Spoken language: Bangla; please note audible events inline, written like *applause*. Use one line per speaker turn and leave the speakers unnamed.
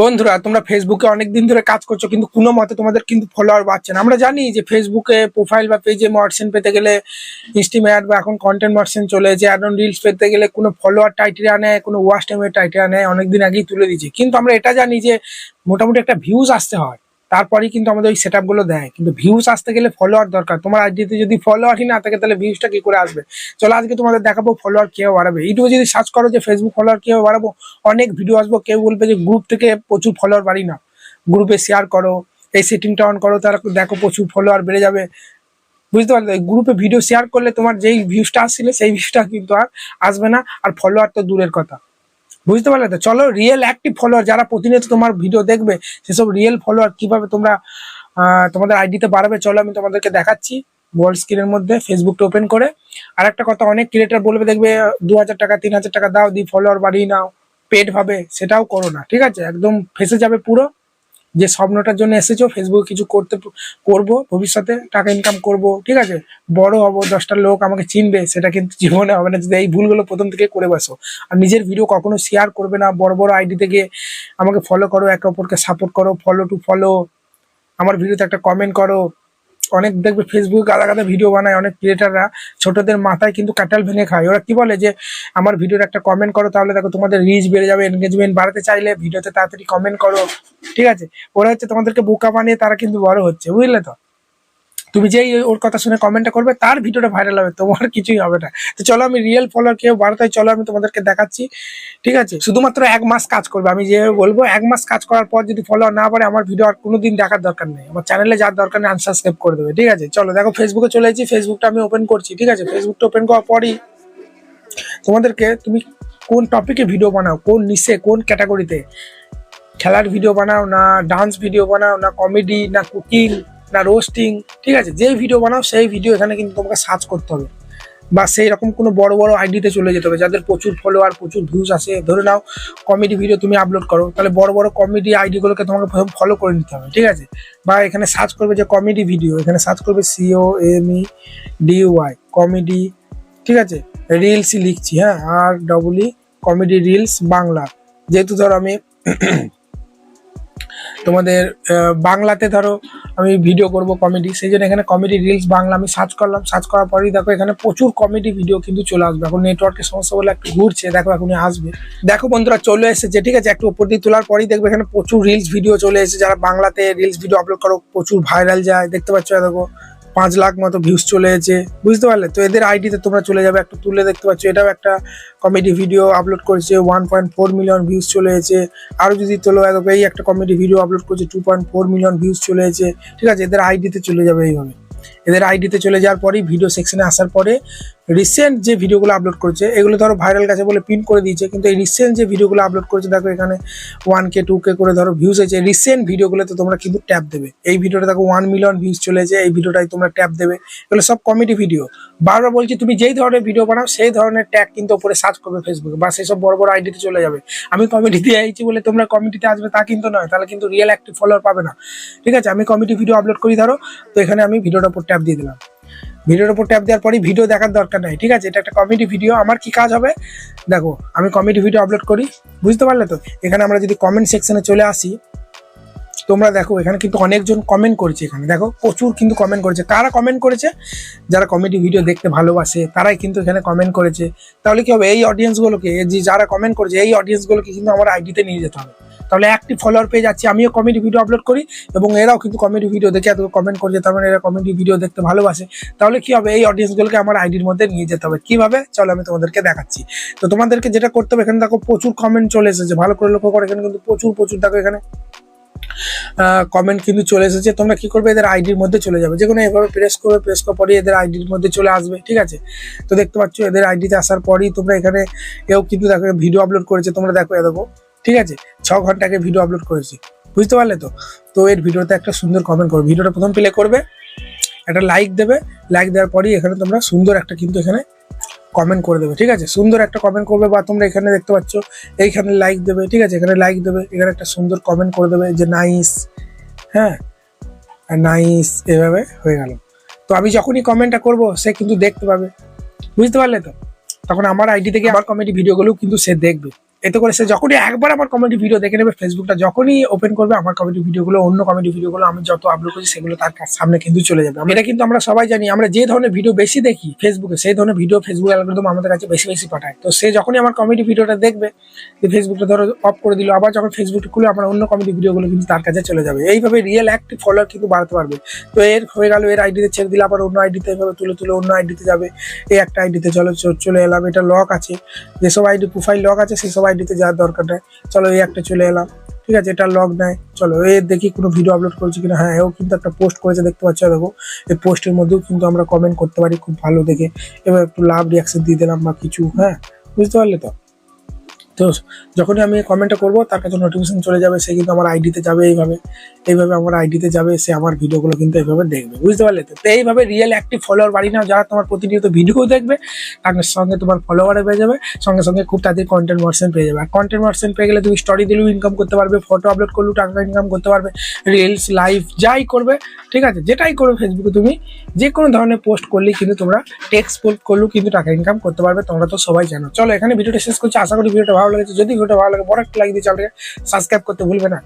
বন্ধুরা, তোমরা ফেসবুকে অনেকদিন ধরে কাজ করছ, কিন্তু কোনো মতে তোমাদের কিন্তু ফলোয়ার বাড়ছে না। আমরা জানি যে ফেসবুকে প্রোফাইল বা পেজে মার্সেন পেতে গেলে ইনস্টিমেট বা এখন কন্টেন্ট মার্সেন চলে যে এখন রিলস পেতে গেলে কোনো ফলোয়ার টাইটেরিয়া নেয়, কোনো ওয়াচ টাইমের টাইটেরিয়া নেয়, অনেকদিন আগেই তুলে দিচ্ছে কিন্তু আমরা এটা জানি যে মোটামুটি একটা ভিউজ আসতে হয়। তারপরেই কিন্তু আমাদের ওই সেটগুলো দেয়। কিন্তু ভিউজ আসতে গেলে ফলোয়ার দরকার। তোমার আইডিতে যদি ফলোয়ারই না থাকে, তাহলে ভিউজটা কি করে আসবে? চলো আজকে তোমাদের দেখাবো ফলোয়ার কেউ বাড়াবে। ইউটিউবে যদি সার্চ করো যে ফেসবুক ফলোয়ার কেউ বাড়াবো, অনেক ভিডিও আসব। কেউ বলবে যে গ্রুপ থেকে প্রচুর ফলোয়ার বাড়ি না। গ্রুপে শেয়ার করো, এই সেটিংটা অন করো, তারা দেখো প্রচুর ফলোয়ার বেড়ে যাবে। বুঝতে পারলে? গ্রুপে ভিডিও শেয়ার করলে তোমার যেই ভিউজটা আসছিল, সেই ভিউজটা কিন্তু আর আসবে না। আর ফলোয়ার তো দূরের কথা। বুঝতে পারলে তো? চলো রিয়েল অ্যাক্টিভ ফলোয়ার যারা প্রতিনিয়ত তোমার ভিডিও দেখবে, সেসব রিয়েল ফলোয়ার কীভাবে তোমরা তোমাদের আইডিতে বাড়াবে, চলো আমি তোমাদেরকে দেখাচ্ছি ওয়ার্ল্ড স্ক্রিনের মধ্যে ফেসবুকটা ওপেন করে। আর একটা কথা, অনেক ক্রিয়েটার বলবে, দেখবে দু হাজার টাকা তিন হাজার টাকা দাও, দি ফলোয়ার বাড়িয়ে নাও পেড ভাবে, সেটাও করো না, ঠিক আছে? একদম ফেসে যাবে পুরো। যে স্বপ্নটার জন্য এসেছ ফেসবুকে কিছু করতে করব, ভবিষ্যতে টাকা ইনকাম করব, ঠিক আছে? বড় হব, দশটা লোক আমাকে চিনবে, সেটা কিন্তু *laughs* জীবনে হবে না। যদি এই ভুলগুলো প্রথম থেকে করে বসো, আর নিজের ভিডিও কখনো শেয়ার করবে না, বড় বড় আইডি থেকে আমাকে ফলো করো, একে অপরকে সাপোর্ট করো ফলো টু ফলো আমার ভিডিওতে একটা কমেন্ট করো। অনেক দেখবে ফেসবুকে আলাদা আলাদা ভিডিও বানায়, অনেক ক্রিয়েটাররা ছোটদের মাথায় কিন্তু কাটাল ভেঙে খায়। ওরা কি বলে যে, আমার ভিডিওর একটা কমেন্ট করো তাহলে দেখো তোমাদের রিচ বেড়ে যাবে এনগেজমেন্ট বাড়াতে চাইলে ভিডিওতে তাড়াতাড়ি কমেন্ট করো। ঠিক আছে? ওরা হচ্ছে তোমাদেরকে বোকা বানিয়ে তারা কিন্তু বড় হচ্ছে, বুঝলে তো? তুমি যেই ওর কথা শুনে কমেন্টটা করবে, তার ভিডিওটা ভাইরাল হবে, তোমার কিছুই হবে না। তো চলো আমি রিয়েল ফলোয়ার কেউ বাড়াতে চলো আমি তোমাদেরকে দেখাচ্ছি, ঠিক আছে? শুধুমাত্র এক মাস কাজ করবে, আমি যেভাবে বলব, এক মাস কাজ করার পর যদি ফলোয়ার না পারে আমার ভিডিও আর কোনোদিন দেখার দরকার নেই। আমার চ্যানেলে যার দরকার নেই আনসাবস্ক্রাইব করে দেবে, ঠিক আছে? চলো, দেখো ফেসবুকে চলে এসেছি ফেসবুকটা আমি ওপেন করছি, ঠিক আছে? ফেসবুকটা ওপেন করার পরই তোমাদেরকে তুমি কোন টপিকে ভিডিও বানাও, কোন নিশে কোন ক্যাটাগরিতে খেলার ভিডিও বানাও না ডান্স ভিডিও বানাও না কমেডি না কুকিং না রোস্টিং ঠিক আছে? যেই ভিডিও বানাও, সেই ভিডিও এখানে কিন্তু তোমাকে সার্চ করতে হবে। বা সেই রকম কোনো বড় বড় আইডিতে চলে যেতে হবে, যাদের প্রচুর ফলোয়ার প্রচুর ভিউজ আসে। ধরে নাও কমেডি ভিডিও তুমি আপলোড করো, তাহলে বড় বড় কমেডি আইডিগুলোকে তোমাকে ফলো করে নিতে হবে, ঠিক আছে? বা এখানে সার্চ করবে যে কমেডি ভিডিও এখানে সার্চ করবে C O E D Y comedy ঠিক আছে? রিলসই লিখছি হ্যাঁ? আর ডবলই কমেডি রিলস বাংলা। যেহেতু ধরো আমি তোমাদের বাংলাতে ধরো আমি ভিডিও করব কমেডি সেই জন্য এখানে কমেডি রিলস বাংলা আমি সার্চ করলাম সার্চ করার পরেই দেখো এখানে প্রচুর কমেডি ভিডিও কিন্তু চলে আসবে। এখন নেটওয়ার্কের সমস্যা বলে একটু ঘুরছে, দেখো এখন আসবে। দেখো বন্ধুরা, চলে এসেছে, ঠিক আছে? একটু উপর দিয়ে তোলার পরেই দেখবে এখানে প্রচুর রিলস ভিডিও চলে এসেছে। যারা বাংলাতে রিলস ভিডিও আপলোড করো, প্রচুর ভাইরাল যায়, দেখতে পাচ্ছ দেখো। পাঁচ লাখ মতো ভিউজ চলে এসেছে। বুঝতে পারলে? তো এদের আইডিতে তোমরা চলে যাবে, একটু তুলে দেখতে পাচ্ছ। এটাও একটা কমেডি ভিডিও আপলোড করেছে one point four million views চলে এসেছে। আরও যদি তোলো এই একটা কমেডি ভিডিও আপলোড করছে two point four million views চলে এসেছে। ঠিক আছে, এদের আইডিতে চলে যাবে এইভাবে। এদের আইডিতে চলে যাওয়ার পরেই ভিডিও সেকশনে আসার পরে রিসেন্ট যে ভিডিওগুলো আপলোড করেছে, এগুলো ধরো ভাইরাল গেছে বলে পিন করে দিয়েছে, কিন্তু এই রিসেন্ট যে ভিডিওগুলো আপলোড করেছে, দেখো এখানে ওয়ান কে টু কে করে ধরো ভিউজ হয়েছে। রিসেন্ট ভিডিওগুলোতে তোমরা কিন্তু ট্যাপ দেবে। এই ভিডিওটা দেখো ওয়ান মিলিয়ন ভিউজ চলেছে, এই ভিডিওটাই তোমরা ট্যাপ দেবে। এগুলো সব কমেডি ভিডিও বারবার বলছি, তুমি যেই ধরনের ভিডিও বানাও, সেই ধরনের ট্যাগ কিন্তু ওপরে সার্চ করবে ফেসবুকে বা সেসব বড় বড় আইডিতে চলে যাবে। আমি কমেডি দিয়ে আইছি বলে তোমরা কমেডিতে আসবে তা কিন্তু নয়, তাহলে কিন্তু রিয়েল অ্যাক্টিভ ফলোয়ার পাবে না। ঠিক আছে, আমি কমেডি ভিডিও আপলোড করি, ধরো। তো এখানে আমি ভিডিওটার উপর ট্যাপ দিয়ে দিলাম। ভিডিওর উপর ট্যাপ দেওয়ার পরই ভিডিও দেখার দরকার নাই, ঠিক আছে? এটা একটা কমেডি ভিডিও আমার কি কাজ হবে? দেখো, আমি কমেডি ভিডিও আপলোড করি, বুঝতে পারলে তো? এখানে আমরা যদি কমেন্ট সেকশনে চলে আসি, তোমরা দেখো, এখানে কিন্তু অনেকজন কমেন্ট করেছে এখানে। দেখো, প্রচুর কিন্তু কমেন্ট করেছে। কারা কমেন্ট করেছে? যারা কমেডি ভিডিও দেখতে ভালোবাসে, তারাই কিন্তু এখানে কমেন্ট করেছে। তাহলে কি হবে? এই অডিয়েন্সগুলোকে যে যারা কমেন্ট করেছে, এই অডিয়েন্সগুলোকে কিন্তু আমার আইডিতে নিয়ে যেতে হবে। তাহলে একটি ফলোয়ার পেয়ে যাচ্ছি। আমিও কমেডি ভিডিও আপলোড করি এবং এরাও কিন্তু কমেডি ভিডিও দেখে এত কমেন্ট করছে, তার মানে এরা কমেডি ভিডিও দেখতে ভালোবাসে। তাহলে কি হবে? এই অডিয়েন্সগুলোকে আমার আইডির মধ্যে নিয়ে যেতে হবে। কীভাবে? চলো আমি তোমাদেরকে দেখাচ্ছি। তো তোমাদেরকে যেটা করতে হবে, এখানে দেখো প্রচুর কমেন্ট চলে এসেছে। ভালো করে লক্ষ্য করো, এখানে কিন্তু প্রচুর প্রচুর, দেখো এখানে কমেন্ট কিন্তু চলে এসেছে। তোমরা কি করবে? এদের আইডির মধ্যে চলে যাবে। যে কোনো এভাবে প্রেস করবে প্রেস করার পরে এদের আইডির মধ্যে চলে আসবে, ঠিক আছে? তো দেখতে পাচ্ছ, এদের আইডিতে আসার পরেই তোমরা এখানে এও কিন্তু দেখো ভিডিও আপলোড করেছে। তোমরা দেখো, এ দেখো। ঠিক আছে? ছ ঘণ্টা আগে ভিডিও আপলোড করেছি। বুঝতে পারলে তো? তো এর ভিডিওতে একটা সুন্দর কমেন্ট করবে। ভিডিওটা প্রথম প্লে করবে একটা লাইক দেবে। লাইক দেওয়ার পরেই এখানে তোমরা সুন্দর একটা কিন্তু এখানে কমেন্ট করে দেবে ঠিক আছে? সুন্দর একটা কমেন্ট করবে বা তোমরা এখানে দেখতে পাচ্ছ এইখানে লাইক দেবে ঠিক আছে? এখানে লাইক দেবে এখানে একটা সুন্দর কমেন্ট করে দেবে যে নাইস হ্যাঁ? নাইস এভাবে হয়ে গেল। তো আমি যখনই কমেন্টটা করব সে কিন্তু দেখতে পাবে। বুঝতে পারলে তো? তখন আমার আইডি থেকে আমার কমেডি ভিডিওগুলো কিন্তু সে দেখবে। এতে করে সে যখনই একবার আমার কমেডি ভিডিও দেখে নেবে ফেসবুকটা যখনই ওপেন করবে, আমার কমেডি ভিডিওগুলো অন্য কমেডি ভিডিওগুলো আমি যত আপলোড করছি সেগুলো তার সামনে কিন্তু চলে যাবে। এটা কিন্তু আমরা সবাই জানি, আমরা যে ধরনের ভিডিও বেশি দেখি ফেসবুকে সেই ধরনের ভিডিও ফেসবুক অ্যালগোরিদম আমাদের কাছে বেশি বেশি পাঠায়। তো সে যখনই আমার কমেডি ভিডিওটা দেখবে, যে ফেসবুকটা ধরো অফ করে দিল, আবার যখন ফেসবুকটা খুলে আমার অন্য কমেডি ভিডিওগুলো কিন্তু তার কাছে চলে যাবে। এইভাবে রিয়েল অ্যাক্টিভ ফলোয়ার কিন্তু বাড়াতে পারবে। তো এর হয়ে গেল, এর আইডিতে ছেড়ে দিলে আবার অন্য আইডিতে এভাবে তুলে তুলে অন্য আইডিতে যাবে। এই একটা আইডিতে চলো চলে এলাম, এটা লক আছে। যেসব আইডি প্রোফাইল লক আছে, সেসব আইডিতে যাওয়ার দরকার নেই। চলো, এই একটা চলে এলাম। ঠিক আছে, এটা লগ নেয় চলো, এ দেখি কোনো ভিডিও আপলোড করছে কিনা। হ্যাঁ এও কিন্তু একটা পোস্ট করেছে, দেখতে পাচ্ছ? দেখো, এই পোস্টের মধ্যেও কিন্তু আমরা কমেন্ট করতে পারি খুব ভালো দেখে। এবার একটু লাভ রিয়াকশন দিয়ে দিলাম বা কিছু হ্যাঁ? বুঝতে পারলে তো? তো যখনই আমি কমেন্টটা করব, তার কাছে নোটিফিকেশন চলে যাবে, সে কিন্তু আমার আইডিতে যাবে এইভাবে। এইভাবে আমার আইডিতে যাবে, সে আমার ভিডিওগুলো কিন্তু এইভাবে দেখবে। বুঝতে পারলে তো? এইভাবে রিয়েল অ্যাক্টিভ ফলোয়ার বাড়ি নাও যারা তোমার প্রতিনিয়ত ভিডিও দেখবে, তার সঙ্গে তোমার ফলোয়ারে পেয়ে যাবে, সঙ্গে সঙ্গে খুব তাদের কন্টেন্ট মার্সেন্ট পেয়ে যাবে। আর কন্টেন্ট মার্সেন্ট পেয়ে গেলে তুমি স্টোরি দিলেও ইনকাম করতে পারবে ফটো আপলোড করলেও টাকা ইনকাম করতে পারবে রিলস লাইভ যাই করবে, ঠিক আছে? যেটাই করবে ফেসবুকে তুমি যে কোনো ধরনের পোস্ট করলেই কিন্তু তোমরা টেক্সট পোস্ট করলেও কিন্তু টাকা ইনকাম করতে পারবে, তোমরা তো সবাই জানো। চলো এখানে ভিডিওটা শেষ করছি, আশা করি ভিডিওটা ভালো লেগেছে যদি ভিডিওটা ভালো লাগে বড় একটা লাইক দিয়ে চ্যানেলটাকে সাবস্ক্রাইব করতে ভুলবে না